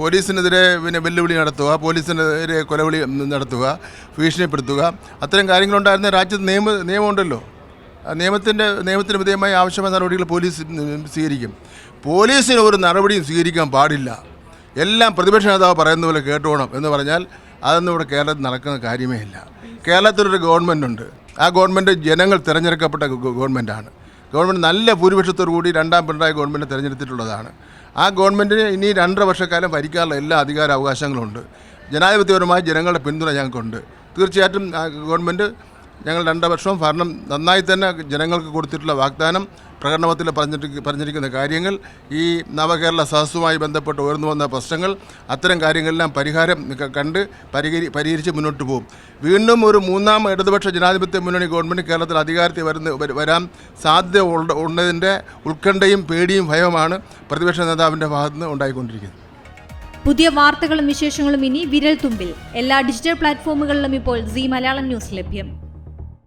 പോലീസിനെതിരെ പിന്നെ വെല്ലുവിളി നടത്തുക പോലീസിനെതിരെ കൊലവിളി നടത്തുക ഭീഷണിപ്പെടുത്തുക. അത്തരം കാര്യങ്ങളുണ്ടായിരുന്ന രാജ്യത്ത് നിയമ നിയമമുണ്ടല്ലോ. നിയമത്തിന്റെ നിയമത്തിന് വിധേയമായ ആവശ്യമായ നടപടികൾ പോലീസ് സ്വീകരിക്കും. പോലീസിന് ഒരു നടപടിയും സ്വീകരിക്കാൻ പാടില്ല. എല്ലാം പ്രതിപക്ഷ നേതാവ് പറയുന്ന പോലെ കേട്ടോണം എന്ന് പറഞ്ഞാൽ അതൊന്നും ഇവിടെ കേരളത്തിൽ നടക്കുന്ന കാര്യമേ ഇല്ല. കേരളത്തിലൊരു ഗവൺമെന്റ് ഉണ്ട് ആ ഗവൺമെന്റ് ജനങ്ങൾ തിരഞ്ഞെടുക്കപ്പെട്ട ഗവൺമെന്റ് ഗവൺമെന്റാണ് ഗവൺമെന്റ് നല്ല ഭൂരിപക്ഷത്തോടു കൂടി രണ്ടാം പിണറായി ഗവൺമെന്റ് തിരഞ്ഞെടുത്തിട്ടുള്ളതാണ്. ആ ഗവൺമെന്റിന് ഇനി രണ്ടര വർഷക്കാലം ഭരിക്കാനുള്ള എല്ലാ അധികാര അവകാശങ്ങളുണ്ട് ജനാധിപത്യപരമായ ജനങ്ങളുടെ പിന്തുണ ഞങ്ങൾക്കുണ്ട്. തീർച്ചയായിട്ടും ഗവൺമെന്റ് ഞങ്ങൾ രണ്ട് വർഷവും ഭരണം നന്നായി തന്നെ ജനങ്ങൾക്ക് കൊടുത്തിട്ടുള്ള വാഗ്ദാനം പ്രകടനത്തിൽ പറഞ്ഞിട്ട് പറഞ്ഞിരിക്കുന്ന കാര്യങ്ങൾ ഈ നവകേരള സഹസുമായി ബന്ധപ്പെട്ട് ഉയർന്നു വന്ന പ്രശ്നങ്ങൾ അത്തരം കാര്യങ്ങളെല്ലാം പരിഹാരം കണ്ട് പരിഹരി പരിഹരിച്ച് മുന്നോട്ട് പോകും. വീണ്ടും ഒരു മൂന്നാം ഇടതുപക്ഷ ജനാധിപത്യ മുന്നണി ഗവൺമെന്റ് കേരളത്തിൽ അധികാരത്തിൽ വരുന്ന വര- വരാൻ സാധ്യത ഉള്ള- ഉള്ളതിന്റെ ഉത്കണ്ഠയും പേടിയും ഭയവുമാണ് പ്രതിപക്ഷ നേതാവിന്റെ ഭാഗത്ത് നിന്ന് ഉണ്ടായിക്കൊണ്ടിരിക്കുന്നത്. പുതിയ വാർത്തകളും വിശേഷങ്ങളും ഇനി വിരൽ തുമ്പിൽ എല്ലാ ഡിജിറ്റൽ പ്ലാറ്റ്ഫോമുകളിലും ഇപ്പോൾ സി മലയാളം ന്യൂസ് ലഭ്യം.